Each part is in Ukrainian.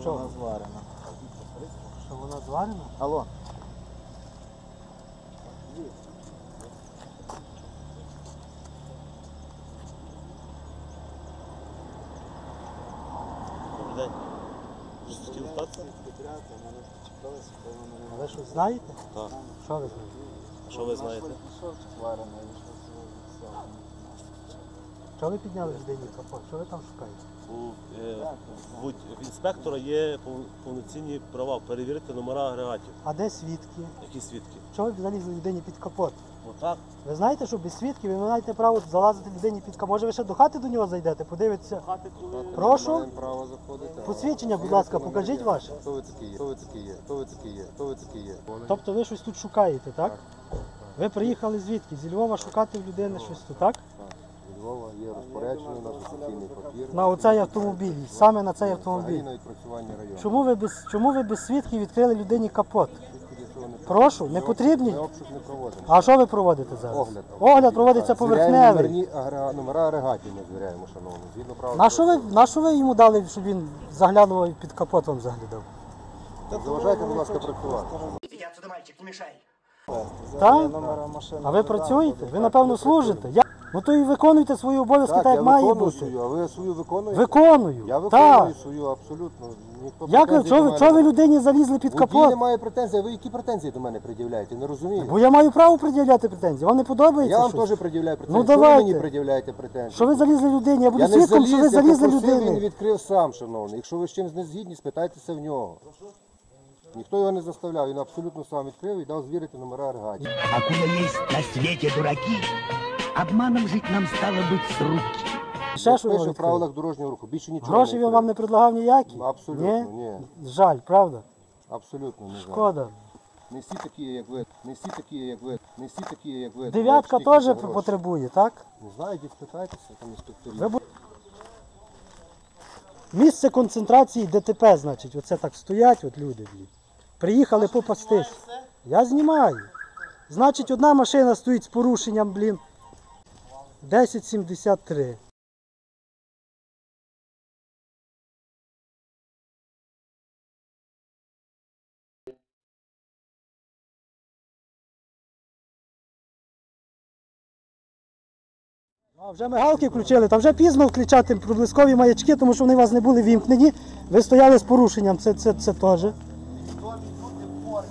Що що? вона зварена. Що вона зварена? Алло. А ви щось знаєте? Так. Що ви знаєте? А що ви знаєте? Що? Що ви підняли людині капот? Що ви там шукаєте? У, е, в, в інспектора є пов- повноцінні права перевірити номера агрегатів. А де свідки? Які свідки? Чого ви залізли людині під капот? Отак. Ви знаєте, що без свідків ви не маєте право залазити людині під капот. Може ви ще до хати до нього зайдете, подивитися? Прошу? Маємо право заходити. Посвідчення, будь ласка, покажіть ваше. Хто ви такі є? Хто ви такі є? Хто ви такі є? Хто ви такі є? Тобто ви щось тут шукаєте, так? Ви приїхали звідки? Зі Львова шукати в людини щось тут, так? Так. Львова є розпорядження, у офіційний папір. На оцей автомобіль, саме на цей Взагалі автомобіль. на відпрацювання району. Чому ви без чому ви без свідків відкрили людині капот? Прошу, не потрібні? Ми обшук не проводимо. А що ви проводите зараз? Огляд. Огляд проводиться Так, звіряємо поверхневий. номерні агрега- Номера агрегатів ми звіряємо, шановні. Згідно правил. На що ви, на що ви йому дали, щоб він заглядував і під капот вам заглядав? Заважайте, будь ласка, працювати. Иди отсюда, мальчик, не мешай. Так? А ви працюєте? Ви напевно служите? Я... Ну то і виконуйте свої обов'язки так, Так, як має бути. свою, а ви свою виконуєте? Виконую. Я Так. виконую свою абсолютно. Ніхто Як ви, претензій чого ви, мене чого ви людині залізли під Водій капот? не має претензій, а ви які претензії до мене пред'являєте? Не розумію. Бо я маю право пред'являти претензії. Вам не подобається? Я вам щось? теж пред'являю претензії. Ну, Що ви давайте. мені пред'являєте претензії? Що ви залізли людині? Я буду Я не свідком, заліз, що ви я залізли попросив, він відкрив сам, шановний. Якщо ви з чимось не згідні, спитайтеся в нього. Ніхто його не заставляв, він абсолютно сам відкрив і дав звірити номера агрегатів. Покуда есть на свете дураки, обманом жить нам стало быть с руки. Ще що Пише в відкрили? правилах дорожнього руху. Більше нічого Гроші не він вам не предлагав ніякі? Абсолютно, ні. Жаль, правда? Абсолютно не знаю. Шкода. Не всі такі, як ви, не всі такі, як ви, не всі такі, як ви. Дев'ятка теж гроші. потребує, так? Не знаю, йдіть спитайтеся, там інспекторів. Ви бу- Місце концентрації ДТП, значить, оце так стоять от люди. блін. Приїхали попастись. Я знімаю. Значить, одна машина стоїть з порушенням, блін. 1073. А вже мигалки включили, та вже пізно включати проблискові маячки, тому що вони у вас не були вімкнені. Ви стояли з порушенням, це, це, це теж. Відомі люди в.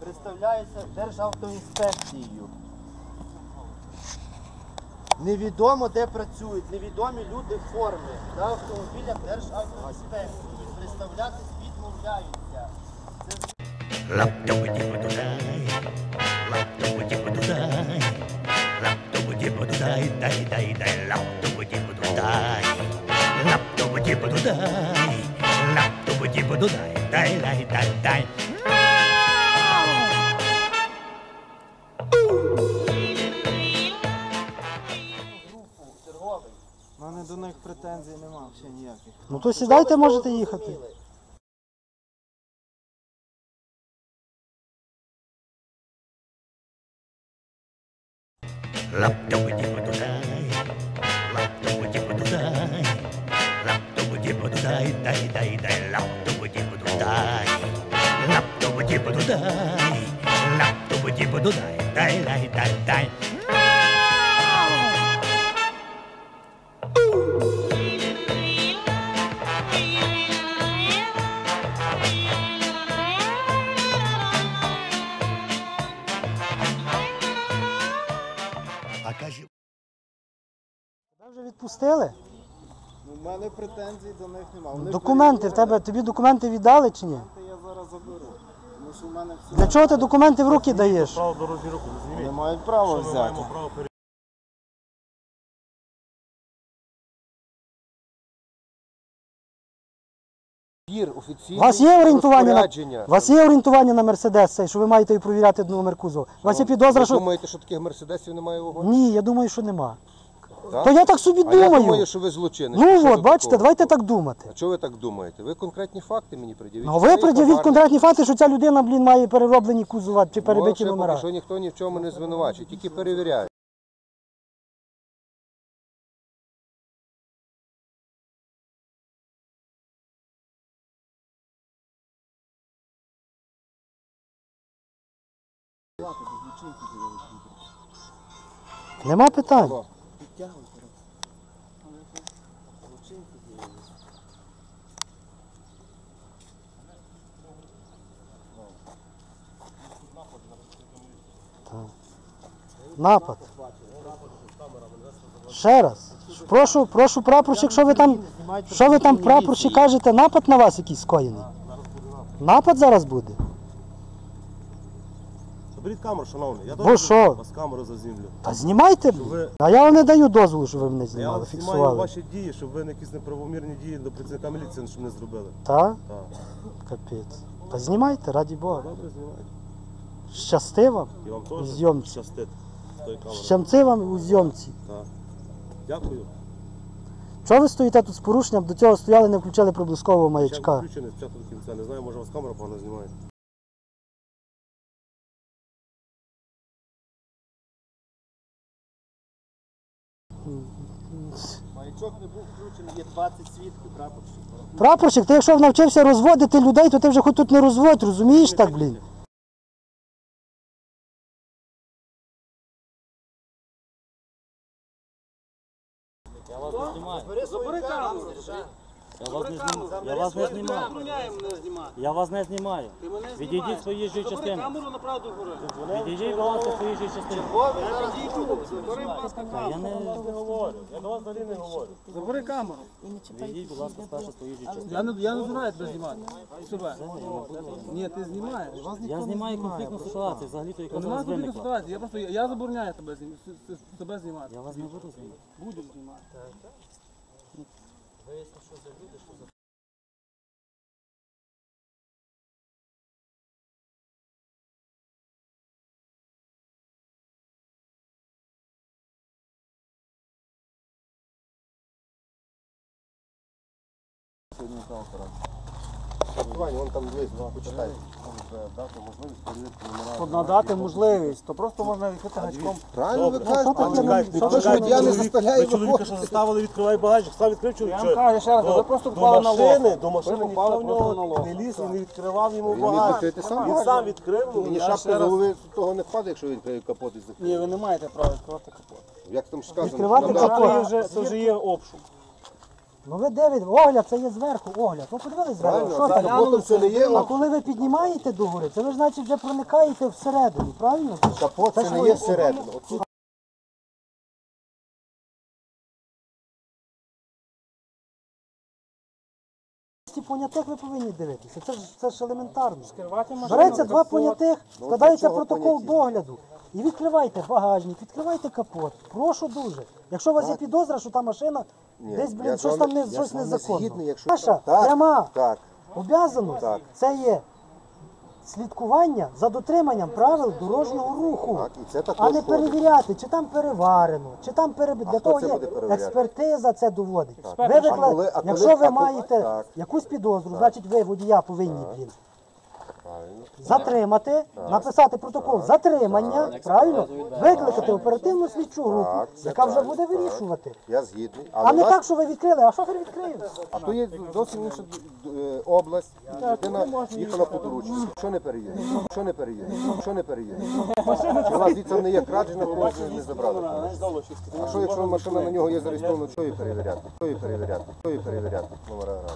Представляються Державтоінспекцією. Невідомо де працюють, невідомі люди в формі. На автомобілях Державтоінспекції. Представлятись відмовляються. Лаптопу-типу-тудай, до них претензій нема взагалі ніяких. Ну то сідайте, можете їхати. Лаптопу-типу-тудай, Покажи. Тебе вже відпустили? У мене претензій до них немає. Вони Документи в тебе, тобі документи віддали чи ні? Документи Я зараз заберу. Тому що в мене всі Для чого ти документи в руки даєш? Право дорожнього руку, не мають права Що ми взяти. маємо право перевірити? Пір У вас є орієнтування на у вас є орієнтування на Мерседес, що ви маєте провіряти номер кузова? У вас є підозра, Ви думаєте, що таких мерседесів немає в вагоні? ні, я думаю, що нема. Так? То я так собі А я думаю. думаю, що ви злочинець. Ну Що от, бачите, такого? давайте так думати. А чого ви так думаєте? Ви конкретні факти мені пред'явіть. Ну ви Це пред'явіть конкретні факти, що ця людина, блін, має перероблені кузова чи перебиті Ну, номера. що ніхто ні в чому не звинувачує, тільки перевіряє. Нема питань. Так. Напад. Ще раз. Прошу, прошу прапорщик, що ви там, що ви там прапорщик кажете, напад на вас якийсь скоєний? Напад зараз буде? Заберіть камеру, шановний. Я Бо що? вас камеру зазімлю. Та знімайте, ви- А я вам не даю дозволу, щоб ви мене Я знімали, вас знімаю фіксували. ваші дії, щоб ви на якісь неправомірні дії до працівника міліції щоб не зробили. Та? Так. Капець. Та знімайте, раді Бога. Добре, знімайте. Щасти вам, І вам теж зйомці. щастить з тої камери. щамци вам у зйомці. Так. Дякую. Чого ви стоїте тут з порушенням? До цього стояли, не включали проблискового Ще маячка. включений спочатку до кінця. Не знаю, може у вас камера погано знімає. Маячок не був включений, є 20 свідків, прапорщик. Прапорщик, ти якщо навчився розводити людей, то ти вже хоч тут не розводь, розумієш так, блін? Забери камеру. Я вас не знімаю. Я вас не знімаю. Я вас не знімаю. Відійдіть з проїжджої частини. Камеру. Відійдіть, будь ласка, з проїжджої частини. Я не говорю. Я до вас взагалі не говорю. Забери камеру. відійдіть, будь ласка, спершу з проїжджої частини. Я не, я не знаю тебе знімати. Себе. Ні, ти знімаєш. Я знімаю конфліктну ситуацію, взагалі то яка Нема зараз тобі виникла. ситуації. Я просто я забороняю тебе знім- с- с- себе знімати. Я вас не буду знімати. Будеш знімати. Ваня, вон там лист, почитай. Дати можливість перевірити номера. Надати можливість, то просто можна відкрити гачком. Правильно ви кажете, Ну, водія не заставляє Ви чоловіка, що виходити. заставили, відкривай багажник, сам відкрив чоловік. Я вам кажу ще раз, До- ви просто до впали на лоб. машини, до машини Ви ніхто в просто на нього лоб. не ліз і не відкривав йому міг багажник. сам Він сам відкрив. ну, Мені я шапка з раз- голови того не впаде, якщо він відкриє капот і закриє. Ні, ви не маєте права відкривати капот. Як там сказано, Відкривати капот. це вже є обшук. Ну ви дивите, огляд, це є зверху, огляд. Ви подивились зверху, Правильно, що там? капотом це не є А коли ви піднімаєте догори, це ви значить вже проникаєте всередину, правильно? капот, це не є всередину. От Ці понятих ви повинні дивитися. Це ж це ж елементарно. Береться два понятих, складається чого протокол догляду. І відкривайте багажник, відкривайте капот. Прошу дуже. Якщо у вас є підозра, що та машина Ні, десь, блін, щось там не щось незаконно. згідний, якщо- Наша Так, пряма Так, обов'язаність Так. це є слідкування за дотриманням правил дорожнього руху. так, і це А не входить. перевіряти, чи там переварено, чи там перебито. Для хто того це є буде перевіряти? експертиза, це доводить. Ви А коли- а коли- Якщо а ви коли- маєте так. якусь підозру, значить ви водія повинні блін. Затримати, написати протокол затримання, правильно, викликати оперативну слідчу групу, Так, це яка вже правильно, буде так. вирішувати. Я згідний. А не нас- так, що ви відкрили, а шофер відкриє. А то є зовсім інша е, область. Людина їхала по доручці. Що не перевірить? Що не перевірить? Що не у вас звідси не є краджена, когось не забрали? А що якщо машина на нього є зареєстрована, що її перевіряти? Що її перевіряти? Що її перевіряти? Номера грати?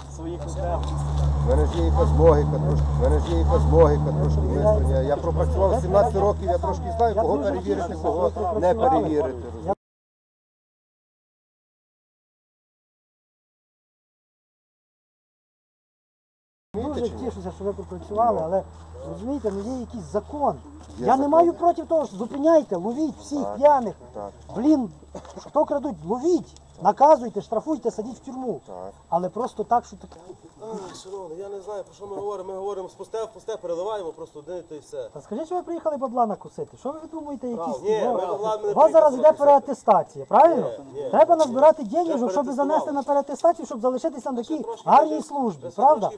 У мене ж є якась логіка трошки. У мене ж є якась логіка трошки мислення. Я пропрацював 17 років, я трошки знаю, кого перевірити, кого не перевірити. Дуже тішуся, що ви пропрацювали, але розумієте, ну є якийсь закон. Є Я не закон. маю проти того, що зупиняйте, ловіть всіх п'яних. Блін, хто крадуть, ловіть, наказуйте, штрафуйте, садіть в тюрму. Так. Але просто так, що так. Ах, Шановний, я не знаю, про що ми говоримо. Ми говоримо спусте, в пусте, переливаємо просто один і все. Та скажіть, що ви приїхали бабла накосити? Що ви думаєте, якісь? Ні, ми бабла не У вас зараз йде переатестація, правильно? Ні, ні. Треба назбирати деньги, щоб переатестували. занести на переатестацію, щоб залишитися на такій гарній службі, правда?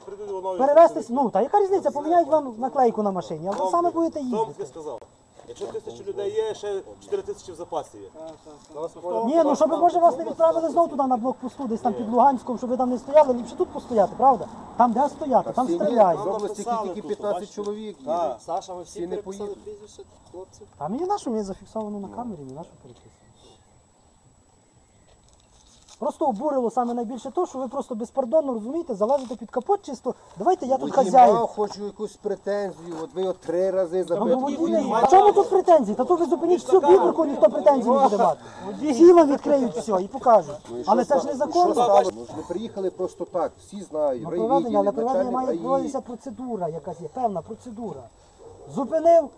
Перевестись, ну, та яка різниця, поміняють вам наклейку на машині, а ви саме будете Том їздити. ти сказав. Якщо тисячі людей є, ще 4 тисячі в запасі є. Ні, ну щоб може вас не відправили знову туди на блокпосту, десь там під Луганськом, щоб ви там не стояли, ліпше тут постояти, правда? Там де стояти, там стріляють. з області тільки 15 чоловік. їде. Саша, ви Всі не переписали поїдуть. прізвище хлопців? А мені на що мені зафіксовано на камері, мені на що переписано. Просто обурило саме найбільше то, що ви просто безпардонно розумієте, залазите під капот чисто. Давайте я тут хазяїн. мав, хочу якусь претензію, от ви от три рази Ну, запитуєте. водій, А чому тут претензії? Та то ви зупиніть всю виборку, ніхто претензій не буде мати. Всі відкриють все і покажуть. Але це ж незаконно. Ну не приїхали просто так, всі знають. На проведення, але проведення має проводитися процедура, якась є, певна процедура. Зупинив.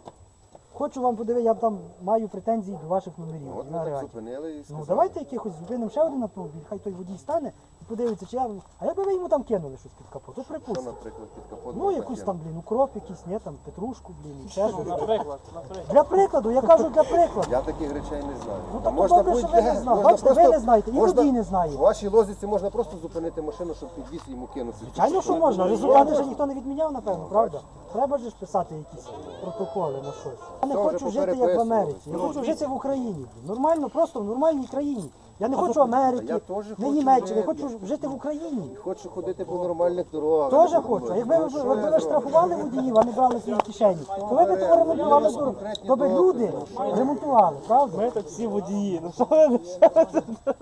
Хочу вам подивитися, я там маю претензії до ваших номерів. От на ми так зупинили і Ну давайте якихось зупинимо ще один автомобіль, хай той водій стане подивиться, чи я. А якби ви йому там кинули щось під капот, то Що, припустимо. наприклад, під капот? Ну можна якусь кинути? там, блін, укроп якийсь, ні, там петрушку, блін, і ще щось. Наприклад, наприклад. Для прикладу, я кажу для прикладу. Я таких речей не знаю. Ну, Та так добре, що ви не знали. Бачите, ви не знаєте, і водій не знає. В вашій лозіці можна просто зупинити машину, щоб підвіз і йому кинути. Звичайно, що можна. Результати ж ніхто не відміняв, напевно, правда? Треба ж писати якісь протоколи на щось. Я не Це хочу жити як в попереписували. Америці. Я хочу жити в Україні. Нормально, просто в нормальній країні. Я не хочу Америки, не Німеччини, я хочу жити в Україні. Хочу ходити по нормальних дорогах. Теж хочу. Якби ви, ви штрафували водіїв, а не брали свої кишені, то ви б того ремонтували дорогу. То би люди ремонтували, правда? Ми тут всі водії. Ну що ви?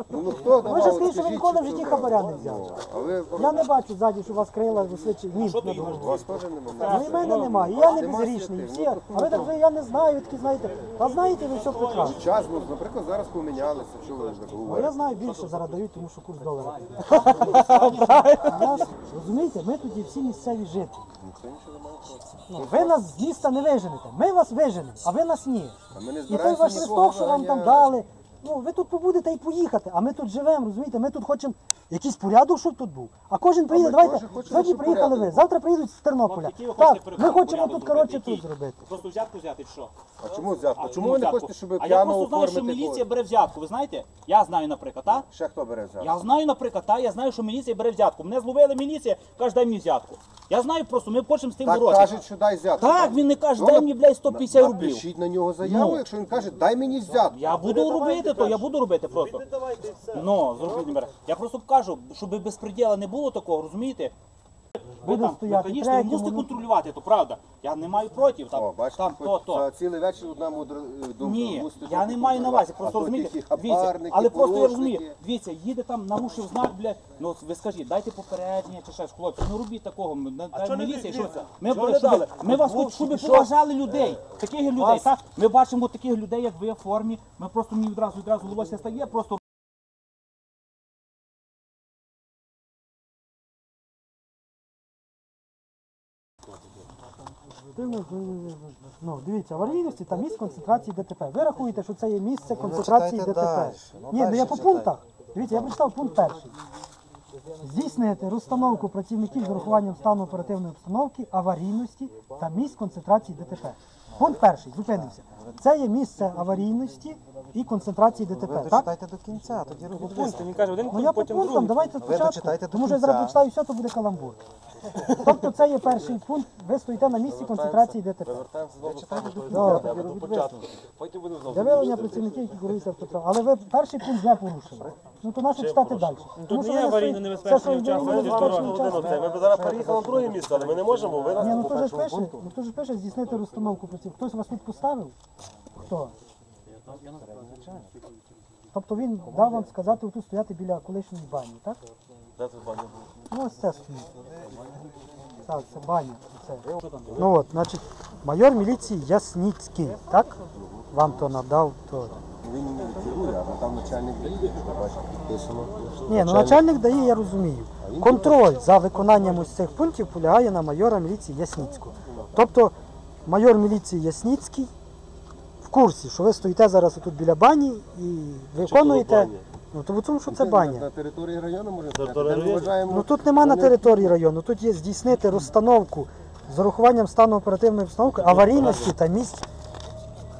Ну хто? Ви ж скажіть, що ви ніколи в житті хабаря не взяли. Я не бачу ззаді, що у вас крила височі. Ні, на дорозі. у вас теж немає. Ну і мене немає, і я не святих. Всі, Ну, а ви так ви, я не знаю, такі знаєте. А знаєте, ви все прекрасно. Час, ну, наприклад, зараз помінялися, що ви так А я знаю більше зараз дають, тому що курс долара. Нас, Розумієте, ми тут є всі місцеві жителі. Ну, ви нас з міста не виженете. Ми вас виженемо, а ви нас ні. Ми не І той збираємося ваш нікого листок, що вам там виганяти. дали. Ну, ви тут побудете і поїхати, а ми тут живемо, розумієте? Ми тут хочемо якийсь порядок, щоб тут був. А кожен приїде, ми давайте, теж хочемо, сьогодні щоб приїхали порядок ви, завтра приїдуть з Тернополя. Ви Так, хочете ми порядок хочемо тут, зробити? коротше, Який? тут зробити. Просто взятку взяти, чи що? А чому взятку? А, Чому ну, ви не взятку. хочете, щоб А я просто знаю, що оформити? міліція когось? бере взятку. Ви знаєте? Я знаю, наприклад, а? Ще хто бере взятку? Я знаю, наприклад, та, я знаю, що міліція бере взятку. Мене зловили міліція, каже, дай мені взятку. Я знаю просто, ми хочемо з тим Так боротися. кажуть, що дай взятку. Так, він не каже, Ну, дай мені, блядь, 150 рублів. Напишіть на нього заяву, Ну. якщо він каже, дай мені взятку. Я буду робити то, я буду робити просто. Ну, зробіть. Я просто кажу, щоб безпреділа не було такого, розумієте? Ви Буде там, стояти ви, звісно, ви третьому, мусите ну. контролювати, то правда. Я не маю проти, там, О, бачите, там хоч то, то. за цілий вечір одна мудра е, думка. Ні, мусите я не маю на увазі, просто розумієте, дивіться, але просто я розумію, дивіться, їде там, нарушив знак, бля, ну ви скажіть, дайте попередження чи щось, хлопці, не робіть такого, ми- на- та чого не міліція, що це? Ми, Чого не щоб- дали? ми вас хоч, щоб що? поважали людей, таких людей, так? Ми бачимо таких людей, як ви в формі, ми просто мені відразу, відразу волосся стає, просто Ну, дивіться, аварійності та місць концентрації ДТП. Ви рахуєте, що це є місце концентрації ДТП. Ні, ну я по пунктах. Дивіться, я прочитав пункт перший. Здійснити розстановку працівників з урахуванням стану оперативної обстановки, аварійності та місць концентрації ДТП. Пункт перший, зупинився. Це є місце аварійності і концентрації ДТП. Так? Дайте до кінця, тоді робіть Пункт, він каже, один Ну пункт, по потім пунктам, другий. давайте спочатку. дочитайте до Тому що я кінця. зараз прочитаю все, то буде каламбур. Тобто це є перший пункт, ви стоїте на місці концентрації ДТП. Добре. Потім будемо знову. Для виявлення працівників, які керуються автотранспортом. Але ви перший пункт не порушили. Ну то нащо читати далі? Тому що не ви аварійно небезпечний участок, це небезпечний дорога. Ми б зараз переїхали на друге місце, але ми не можемо. Ви нас Ні, ну то ж пише, ну то ж пише здійснити розстановку працівників. Хтось вас тут поставив? Хто? Тобто він дав вам сказати тут стояти біля колишньої бані, так? Де тут баня? Ну ось це стоїть. Так, це баня. Це. Ну от, значить, майор міліції Ясніцький, так? Вам то надав, то. Він не керує, а там начальник дає, що бачите, підписано. Ні, ну начальник дає, я розумію. Контроль за виконанням ось цих пунктів полягає на майора міліції Ясніцького. Тобто майор міліції Ясніцький в курсі, що ви стоїте зараз тут біля бані і виконуєте. Ну то в тому, що це На баня. території району де ми району? вважаємо. Ну тут нема на території району, тут є здійснити розстановку з урахуванням стану оперативної обстановки, аварійності та місць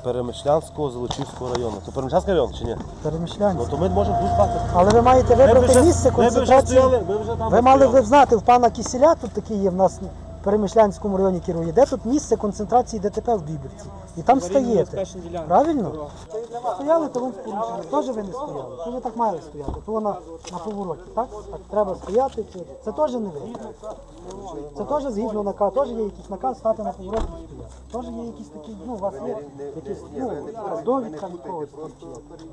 Перемишлянського, Золочівського району. Це Перемишлянський район чи ні? Ну переміщання. то ми можемо тут бачити. Але ви маєте вибрати місце ми вже концентрації. стояли, ми вже там Ви мали б знати, в пана Кісіля тут такий є в нас Перемишлянському районі керує. Де тут місце концентрації ДТП в Біберці? І там стаєте. Правильно? Стояли, то ви порушили. Теж ви не стояли. То ви так мали стояти. То вона на повороті, так? Так треба стояти. Це, це теж не ви. Це теж згідно наказу, теж є якийсь наказ стати на повороті і стояти. Теж є якісь такі, ну, у вас є якісь, ну, довідка від когось.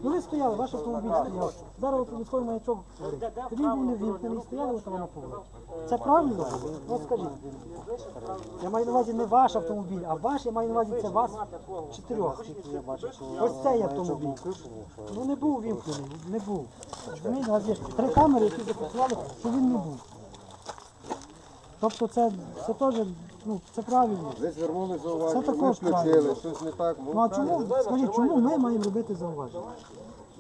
Ну ви стояли, ваш автомобіль стояв. Зараз військовий маячок. Тоді він не вімкнений, стояли от на повороті. Це правильно? От скажіть. Я маю на увазі не ваш автомобіль, а ваш, я маю на увазі це вас чотирьох. Ось цей автомобіль. Ну не був вімкнений, не був. Розумієте, у вас є три камери, які зафіксували, що він не був. Тобто це, це теж, ну, це правильно. Ви звернули Це зауваження, ви також включили, правильно. щось не так. Ну а чому, скажіть, чому ми маємо робити зауваження?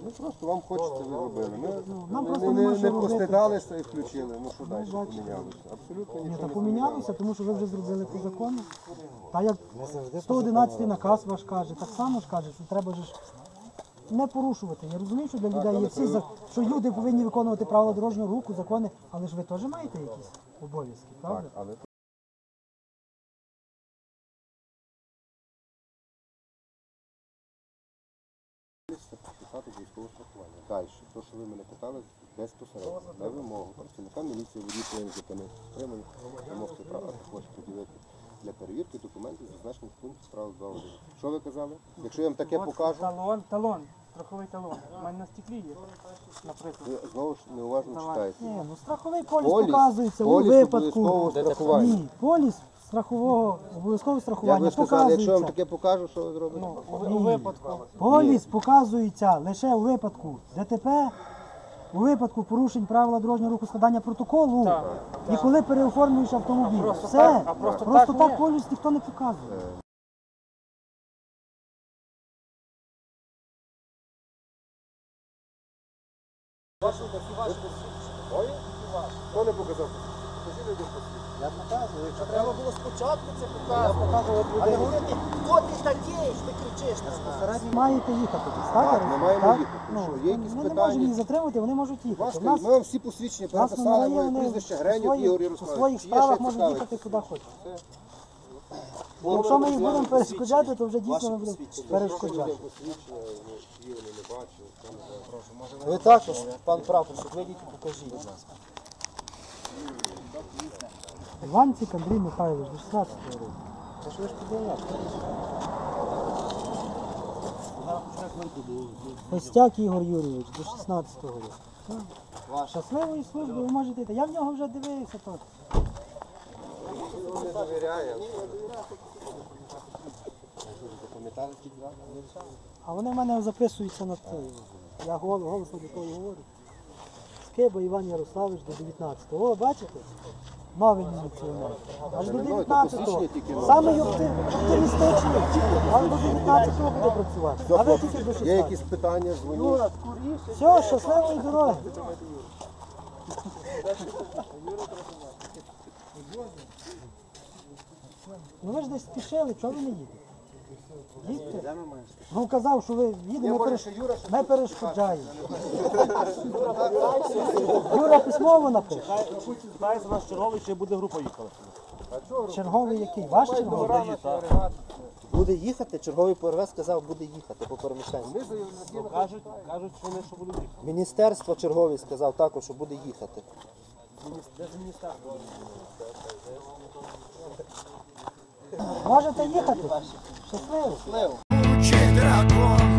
Ну просто вам хочеться, ви робили. Ми нам не, просто не, нема не, що не робити. постидалися і включили. Ну що далі бачите. помінялося? Абсолютно Ні, нічого та не помінялися, тому що ви вже зробили по закону. Та як 111 наказ ваш каже, так само ж каже, що треба ж не порушувати. Я розумію, що для людей є всі за- що люди повинні виконувати правила дорожнього руху, закони, але ж ви теж маєте якісь обов'язки, правда? Але Писати військове страхування. Далі, то, що ви мене питали, безпосередньо, на вимогу працівника міліції водій повинен зупинити стримання, вимогти права, також поділити для перевірки документів, зазначених в пункті справи 2 Що ви казали? Якщо я вам таке покажу, Талон, талон, страховий талон. У мене на стеклі є, наприклад. ви знову ж неуважно читаєте. Ні, ну страховий поліс, Поліс, показується у поліс випадку. обов'язкового страхування. Ні, поліс страхового обов'язкового Як страхування ви сказали, якщо я вам показується. таке покажу, що ви зробите? У, у випадку. Поліс показується лише у випадку ДТП, у випадку порушень правила дорожнього руху складання протоколу і коли переоформлюєш автомобіль. Все. так, а просто просто так так ні. поліс ніхто не показує. Хто не показав? Я показую, якщо треба було спочатку це показувати. Але говорити, хто ти такий, що ти кричиш на нас? Маєте їхати так? Так, ми маємо так? їхати. Ну, Що, є якісь ми не питання? можемо їх затримати, вони можуть їхати. У нас, ми вам всі посвідчення у нас переписали, моє прізвище у Гренюк своїх- Ігор у Ярославович. своїх Є справах можуть їхати куди хочуть. Якщо ми їх будемо перешкоджати, то вже дійсно ми будемо перешкоджати. Ви також, пан прапорщик, вийдіть і покажіть, будь ласка. Іванцик Андрій Михайлович, до 16 року. Костяк Ігор Юрійович, до 16 року. Щасливої служби, ви можете йти. Я в нього вже дивився тут. А вони в мене записуються на те. Я голосно до того говорю. Скиба Іван Ярославович до 19-го. О, бачите? Новий міліціонер. Аж до 19-го. посвідчення тільки нове. Саме опти- оптимістичний. Аж до 19-го буде працювати. А ви тільки до Є якісь питання, дзвоніть. Все, щасливої дороги. Ну ви ж десь спішили, чого ви не їдете? Їдьте. Ну казав, що ви їдемо, ми, переш... ми перешкоджаємо. Юра письмово напише. Питається наш черговий, чи буде група їхала. Черговий який? Ваш черговий? Буде їхати, черговий ПРВ сказав, буде їхати по переміщенню. Кажуть, кажуть, що вони що будуть їхати. Міністерство черговий сказав також, що буде їхати. Можете їхати? Щасливо. Дракон